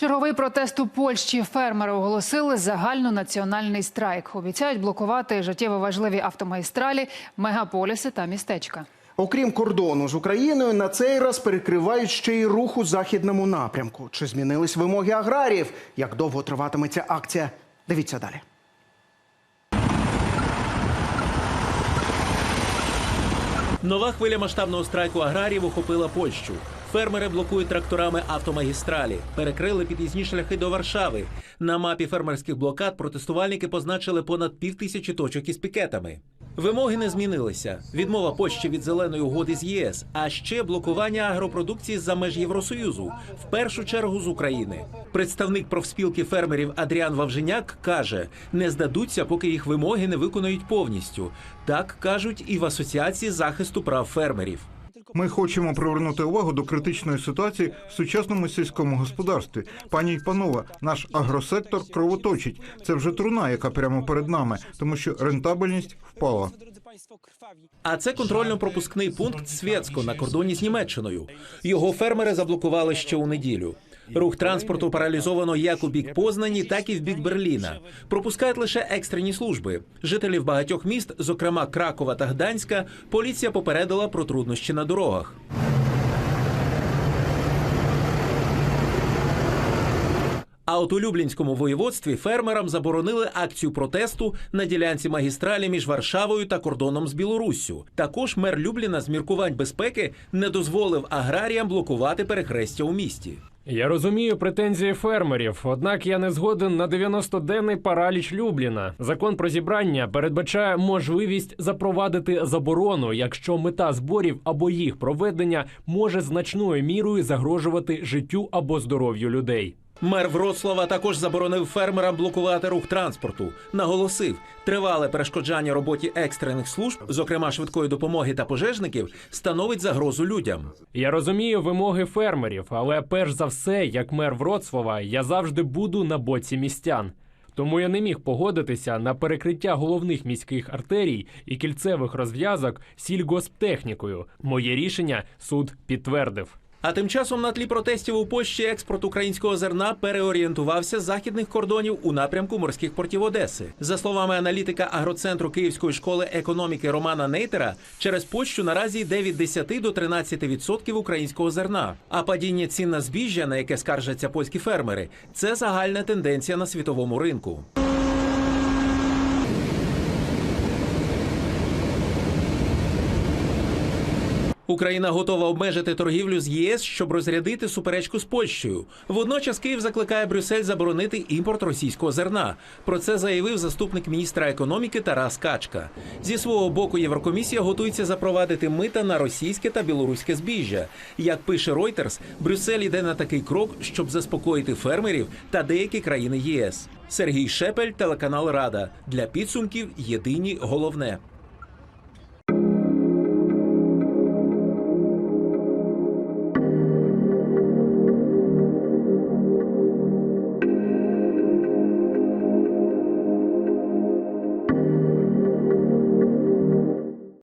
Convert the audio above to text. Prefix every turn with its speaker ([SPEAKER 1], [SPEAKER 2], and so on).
[SPEAKER 1] Черговий протест у Польщі. Фермери оголосили загальнонаціональний страйк. Обіцяють блокувати життєво важливі автомагістралі, мегаполіси та містечка.
[SPEAKER 2] Окрім кордону з Україною, на цей раз перекривають ще й рух у західному напрямку. Чи змінились вимоги аграріїв? Як довго триватиме ця акція? Дивіться далі.
[SPEAKER 3] Нова хвиля масштабного страйку аграріїв охопила Польщу. Фермери блокують тракторами автомагістралі, перекрили під'їзні шляхи до Варшави. На мапі фермерських блокад протестувальники позначили понад півтисячі точок із пікетами. Вимоги не змінилися. Відмова Польщі від зеленої угоди з ЄС, а ще блокування агропродукції за меж Євросоюзу, в першу чергу з України. Представник профспілки фермерів Адріан Вавженяк каже: не здадуться, поки їх вимоги не виконають повністю. Так кажуть і в асоціації захисту прав фермерів.
[SPEAKER 4] Ми хочемо привернути увагу до критичної ситуації в сучасному сільському господарстві. Пані й панове, наш агросектор кровоточить. Це вже труна, яка прямо перед нами, тому що рентабельність впала.
[SPEAKER 3] А це контрольно-пропускний пункт Свєцько на кордоні з Німеччиною. Його фермери заблокували ще у неділю. Рух транспорту паралізовано як у бік Познані, так і в бік Берліна. Пропускають лише екстрені служби. Жителів багатьох міст, зокрема Кракова та Гданська, поліція попередила про труднощі на дорогах. А от у Люблінському воєводстві фермерам заборонили акцію протесту на ділянці магістралі між Варшавою та кордоном з Білоруссю. Також мер Любліна з міркувань безпеки не дозволив аграріям блокувати перехрестя у місті.
[SPEAKER 5] Я розумію претензії фермерів, однак я не згоден на 90-денний параліч Любліна. Закон про зібрання передбачає можливість запровадити заборону, якщо мета зборів або їх проведення може значною мірою загрожувати життю або здоров'ю людей.
[SPEAKER 3] Мер Вроцлава також заборонив фермерам блокувати рух транспорту. Наголосив, тривале перешкоджання роботі екстрених служб, зокрема швидкої допомоги та пожежників, становить загрозу людям.
[SPEAKER 5] Я розумію вимоги фермерів, але перш за все, як мер Вроцлава, я завжди буду на боці містян. Тому я не міг погодитися на перекриття головних міських артерій і кільцевих розв'язок сільгосптехнікою. Моє рішення суд підтвердив.
[SPEAKER 3] А тим часом на тлі протестів у Польщі експорт українського зерна переорієнтувався з західних кордонів у напрямку морських портів Одеси. За словами аналітика агроцентру Київської школи економіки Романа Нейтера, через Польщу наразі йде від 10 до 13% відсотків українського зерна. А падіння цін на збіжжя, на яке скаржаться польські фермери, це загальна тенденція на світовому ринку. Україна готова обмежити торгівлю з ЄС, щоб розрядити суперечку з Польщею. Водночас Київ закликає Брюссель заборонити імпорт російського зерна. Про це заявив заступник міністра економіки Тарас Качка. Зі свого боку, Єврокомісія готується запровадити мита на російське та білоруське збіжжя. Як пише Reuters, Брюссель йде на такий крок, щоб заспокоїти фермерів та деякі країни ЄС. Сергій Шепель, телеканал Рада для підсумків. Єдині головне.